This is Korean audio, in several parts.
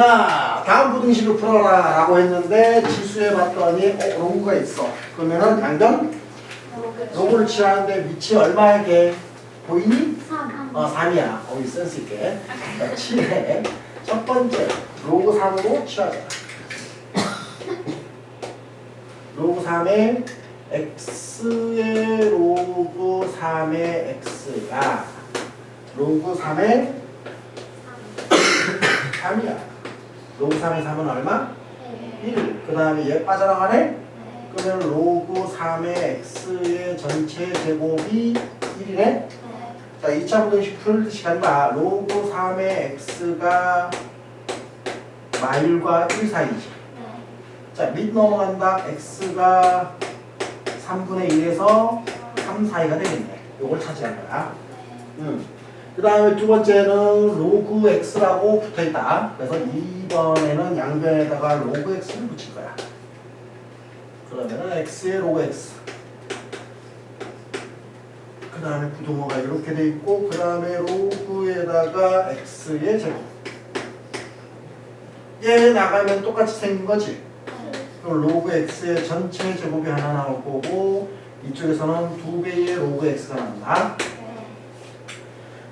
자, 다음 부등식을 풀어라 라고 했는데 지수에 봤더니 어, 로그가 있어. 그러면은 당장 로그를 취하는데 위치 얼마에게 보이니? 3. 어, 3이야. 거기 센스 있게. 자, 7에 첫 번째 로그 3으로 취하자. 로그 3에 x의 로그 3의 x가 로그 3의 3이야. 로그 3의 3은 얼마? 1. 그 다음에 얘 빠져나가네? 그러면 로그 3의 x의 전체 제곱이 1이네? 자, 2차 부등식 풀 시간과 로그 3의 x가 마일과 1 사이지. 자, 밑 넘어간다. x가 3분의 1에서 3 사이가 되겠네. 요걸 찾으란 거야. 음. 그 다음에 두 번째는 로그 x라고 붙어 있다. 그래서 2번에는 양변에다가 로그 x를 붙일 거야. 그러면은 x의 로그 x. 그 다음에 부동어가 이렇게 돼 있고, 그 다음에 로그에다가 x의 제곱. 얘 나가면 똑같이 생긴 거지. 그럼 로그 x의 전체 제곱이 하나 나올 거고, 이쪽에서는 두 배의 로그 x가 나온다.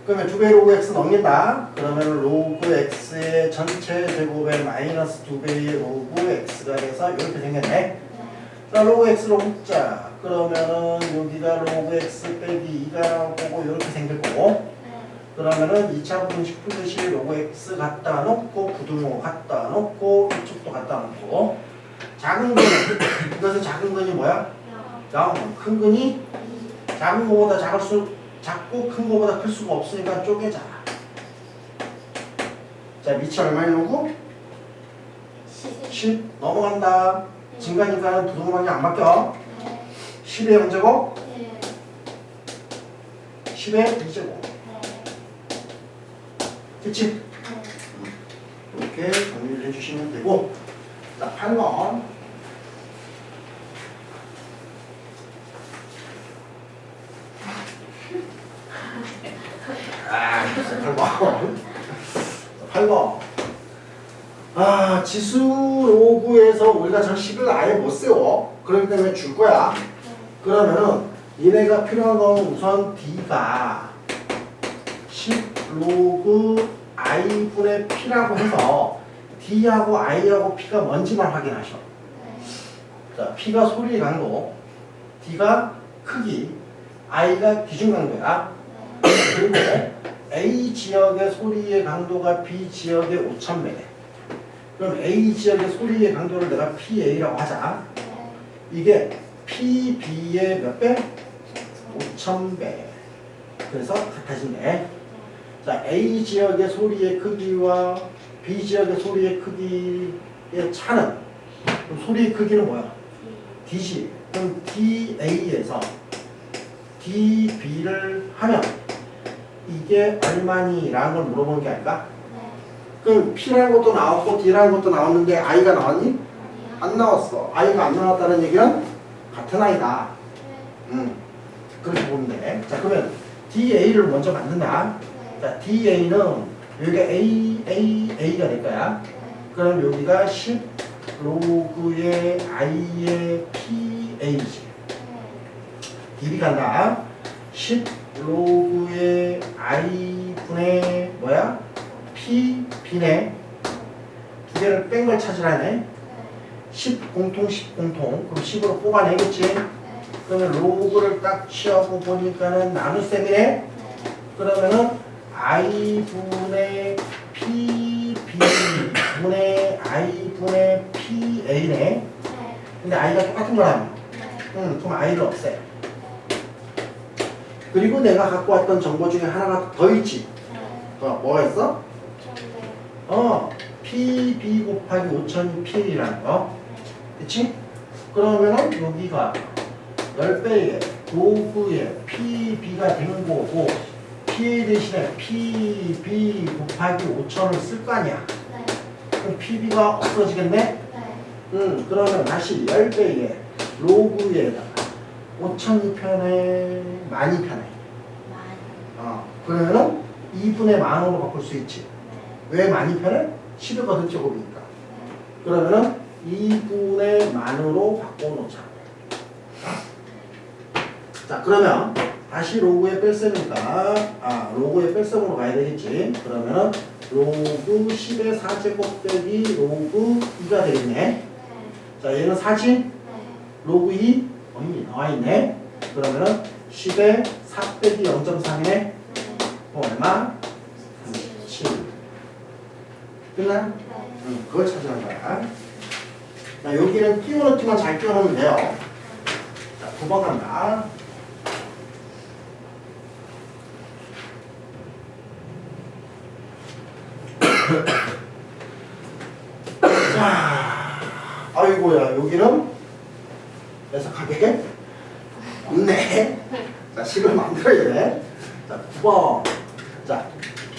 그러면 두 배의 로그 x 넘긴다. 그러면 로그 x의 전체 제곱에 마이너스 두 배의 로그 x가 돼서 이렇게 생겼네. 자, 로그 x로 묶자. 그러면은 여기가 로그 x 빼기 2가 나올 거고 이렇게 생길 거고. 그러면은 2차 부등식 풀듯이 로그 x 갖다 놓고 부등호 갖다 놓고 이쪽도 갖다 놓고 작은 거는 이것은 작은 건이 뭐야? 0. 큰 건이 작은 거보다 작을수 작고 큰 거보다 클 수가 없으니까 쪼개자. 자, 밑이 얼마인 거고? 10 넘어간다. 증가니까 부등호밖에 안 바뀌어. 10의 언제고? 10의 2제곱. 그치? 이렇게 정리를 해주시면 되고 자 8번 아 8번 8번 아 지수 로그에서 우리가 저 식을 아예 못 세워 그렇기 때문에 줄 거야 그러면은 얘네가 필요한 건 우선 D가 10 로그 i분의 p라고 해서 d하고 i하고 p가 뭔지만 확인하셔. 자, p가 소리의 강도, d가 크기, i가 기준 강도야. 그리고 a 지역의 소리의 강도가 b 지역의 5,000배래. 그럼 a 지역의 소리의 강도를 내가 pa라고 하자. 이게 pb의 몇 배? 5,000배. 그래서 같아진대. 자, A 지역의 소리의 크기와 B 지역의 소리의 크기의 차는 그럼 소리의 크기는 뭐야? D지. 그럼 DA에서 DB를 하면 이게 얼마니 라는 걸 물어보는 게 아닐까? 그럼 P라는 것도 나왔고 D라는 것도 나왔는데 I가 나왔니? 안 나왔어. I가 안 나왔다는 얘기는 같은 I다. 음. 그렇게 보면 돼. 자, 그러면 DA를 먼저 만든다. 자, DA는 여기가 A, A, A가 될 거야. 그럼 여기가 10 로그의 I의 PA지. DB 간다. 10 로그의 I분의 뭐야? P, B네. 두 개를 뺀 걸 찾으라네. 10 공통, 10 공통. 그럼 10으로 뽑아내겠지? 그러면 로그를 딱 취하고 보니까는 나눗셈이네. 그러면은 i분의 p b 분의 i분의 p a네. 근데 i가 똑같은 거라며. 응, 그럼 i를 없애. 그리고 내가 갖고 왔던 정보 중에 하나가 더 있지. 어, 뭐가 있어? 어, pb 곱하기 5천이 p이라는 거. 그치? 그러면은 여기가 10배의 로그의 pb가 되는 거고 PA 대신에 PB 곱하기 5천을 쓸 거 아니야. 그럼 PB가 없어지겠네? 응, 그러면 다시 10배의 로그에다가 5천이 편해, 많이 편해. 어, 그러면은 2분의 만으로 바꿀 수 있지. 왜 많이 편해? 10이거든 제곱이니까. 그러면은 2분의 만으로 바꿔놓자. 자 그러면 다시 로그의 뺄셈이니까 아 로그의 뺄셈으로 가야 되겠지. 그러면은 로그 10의 4제곱 빼기 로그 2가 되겠네. 자 얘는 4지? 로그 2 어이 나와 있네. 그러면은 10의 4 빼기 0.3에 얼마? 37. 끝나? 응, 그걸 찾아는 거야. 자, 여기는 끼워넣기만 잘 끼워넣으면 돼요. 자, 9번 간다. 자, 아이고야, 여기는 해석하게 없네. 자, 식을 만들어야 돼. 자, 9번. 자,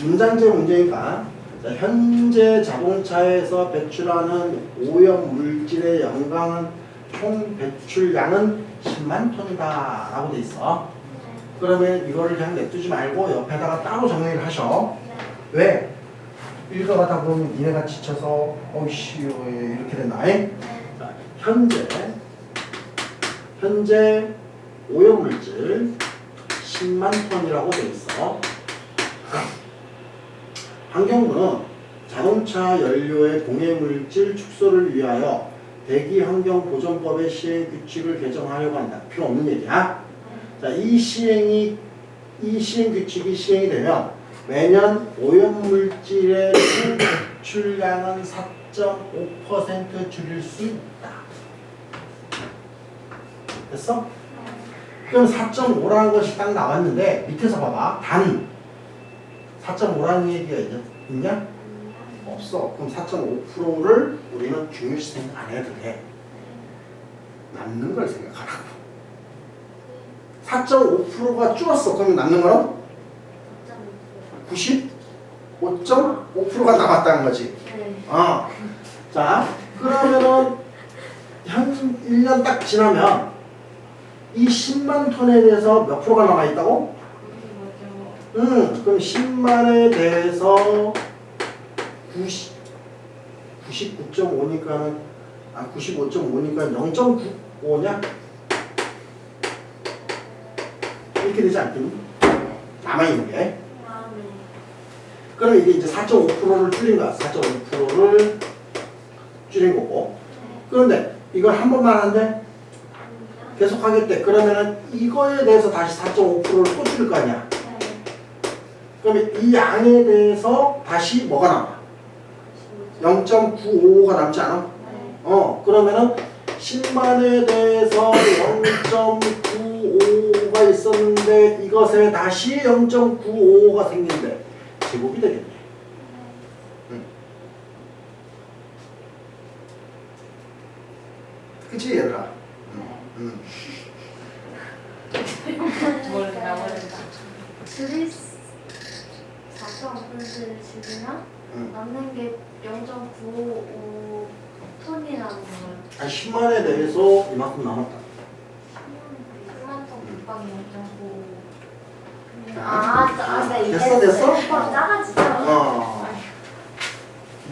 문장제 문제니까 자, 현재 자동차에서 배출하는 오염 물질의 연간 총 배출량은 10만 톤이다 라고 돼 있어. 그러면 이거를 그냥 냅두지 말고 옆에다가 따로 정리를 하셔. 왜? 읽어가다 보면 니네가 지쳐서 어이씨 이렇게 됐나? 자, 현재 현재 오염물질 10만 톤이라고 돼 있어. 환경부는 자동차 연료의 공해물질 축소를 위하여 대기환경보전법의 시행 규칙을 개정하려고 한다. 필요 없는 얘기야. 자, 이 시행이 이 시행 규칙이 시행이 되면 매년 오염물질의 총 배출량은 4.5% 줄일 수 있다. 됐어? 그럼 4.5라는 것이 딱 나왔는데 밑에서 봐봐. 단 4.5라는 얘기가 있냐? 있냐? 없어. 그럼 4.5%를 우리는 중요시 생각 안 해도 돼. 남는 걸 생각하라고. 4.5%가 줄었어. 그러면 남는 거는 95.5%가 남았다는 거지. 어. 자, 그러면은 한 1년 딱 지나면 이 10만 톤에 대해서 몇 프로가 남아 있다고? 음, 그럼 10만에 대해서 90, 99.5니까는 아 95.5니까 0.95냐? 이렇게 되지 않겠니? 남아 있는 게. 그럼 이게 이제 4.5%를 줄인 거야. 4.5%를 줄인 거고. 그런데 이걸 한 번만 하는데 계속 하겠대. 그러면은 이거에 대해서 다시 4.5%를 또 줄일 거 아니야. 그러면 이 양에 대해서 다시 뭐가 남아? 0.955가 남지 않아? 어, 그러면은 10만에 대해서 0.955가 있었는데 이것에 다시 0.955가 생긴대. 제곱이 되겠네. 응. 그치 얘들아? 응. 모른다 모른다. 줄이 4.5%를 줄이면 응. 남는 게 0.95 톤이라는 거예요. 아 10만에 대해서 이만큼 남았다. 10만 톤 곱하기 0.95. 자, 아, 짜- 아, 네, 됐어, 됐어? 곱하기 작아지죠? 어.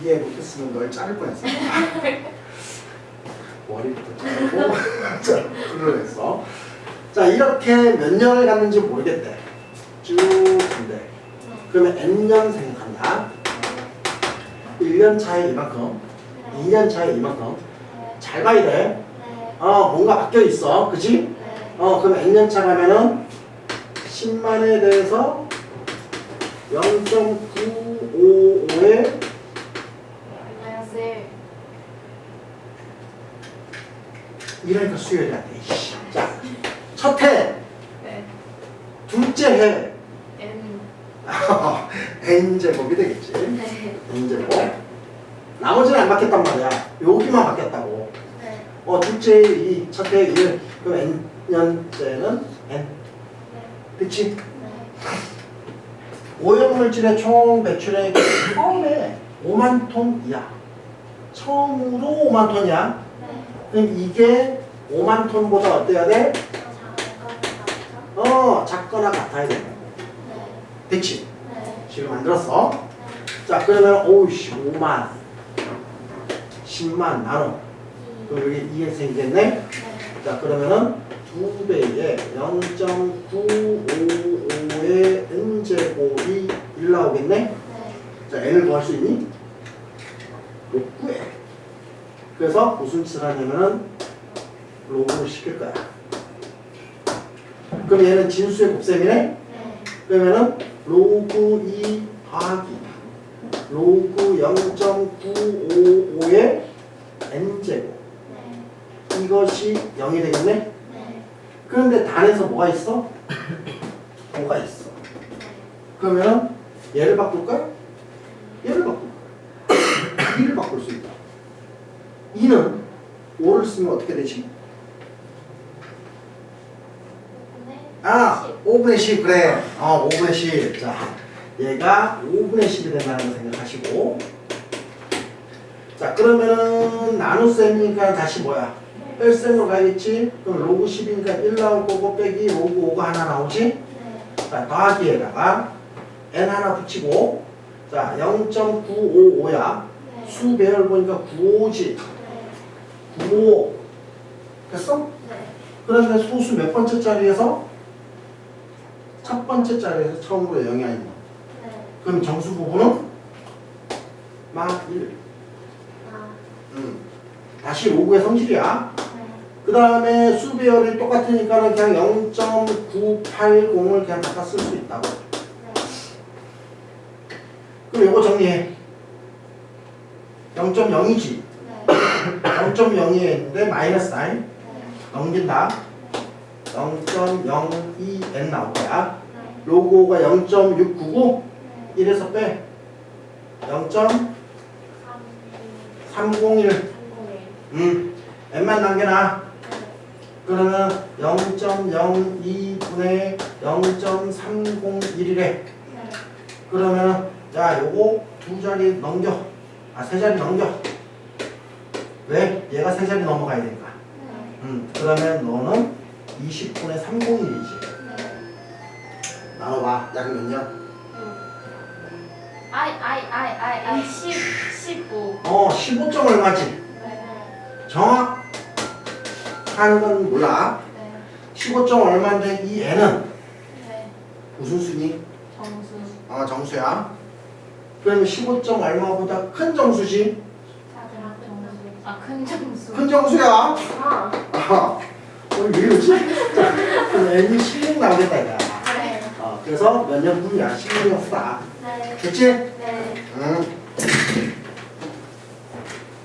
이해 못했으면 널 자를 뻔했어. 머리부터 자르고 자, 그러했어. 자 이렇게 몇 년을 갔는지 모르겠대. 쭉 간대. 그러면 n년 생각한다. 1년 차에 이만큼, 2년 차에 이만큼. 잘 봐야 돼. 네, 어 뭔가 바뀌어 있어, 그지? 네. 어 그럼 n년 차 가면은 10만에 대해서 0.955에 안녕하세요. 이러니까 수열이 안 돼. 자, 첫 해, 네. 둘째 해. N 제곱이 되겠지. 네. n 제곱. 나머지는 안 바뀌었단 말이야. 여기만 바뀌었다고. 네. 어, 둘째 이, 첫해 1, 그럼 n 년째는 n. 그치? 네. 오염물질의 총 배출액이 처음에 5만 톤이야. 처음으로 5만 톤이야. 네. 그럼 이게 5만 톤보다 어때야 돼? 어, 작거나 같아야 돼. 네. 됐지? 네. 지금 만들었어. 네. 자 그러면 오우씨 5만 10만 나눠 그럼 여기 2에 생겼네 네. 자 그러면은 두 배에 0.955의 n제곱이 1 나오겠네 네. 자 n을 구할 수 있니? 못 구해 그래서 무슨 짓을 하냐면은 로그를 시킬 거야 그럼 얘는 진수의 곱셈이네 네. 그러면은 로그 2 더하기 로그 0.955의 n제곱 네. 이것이 0이 되겠네 네. 그런데 단에서 뭐가 있어? 뭐가 있어 그러면 얘를 바꿀까요? 얘를 바꿀까요? 2를 바꿀 수 있다 2는 5를 쓰면 어떻게 되지? 네. 아 5분의 10 그래. 어 5분의 10자 얘가 5분의 10이 된다는 거 생각하시고. 자 그러면은 나눗셈이니까 다시 뭐야? 뺄셈으로 가겠지? 그럼 로그 10이니까 1 나올 거고 빼기 로그 5가 하나 나오지? 네. 자 더하기에다가 n 하나 붙이고. 자 0.955야. 네. 수 배열 보니까 95지. 네. 95 됐어? 네. 그런데 소수 몇 번째 자리에서 첫 번째 자리에서 처음으로 0이 아니고 네. 그럼 정수 부분은 막 1. 아. 음. 다시 로그의 성질이야. 네. 그 다음에 수 배열이 똑같으니까 그냥 0.980을 그냥 갖다 쓸 수 있다고. 네. 그럼 이거 정리해. 0.0이지. 네. 0.0이 있는데 마이너스 사인 네. 넘긴다. 0.02n 나올 거야. 5가 0.699 네. 1에서 빼 0.301 삼. 삼공일. 음, n만 남겨놔 네. 그러면 0.02분의 0.301이래 네. 그러면 야 요거 두 자리 넘겨 아 세 자리 넘겨 왜? 얘가 세 자리 넘어가야 되니까 네. 음, 그러면 너는 20분의 301이지 네. 나눠봐 약 몇 년? 아이 아이 아이 아이 아이 10 15 어 15점 얼마지? 네. 정확하는 건 몰라 네 15점 얼마인데 이 n은 네 무슨 수니? 정수 아 정수야. 그러면 15점 얼마보다 큰 정수지? 작은 정수. 아큰 정수 큰 정수야. 아. 아, 오늘 왜 이러지? 그럼 n이 16 나오겠다 이거야. 그래서 몇 년 후야? 16년 후다. 네. 됐지? 네. 응.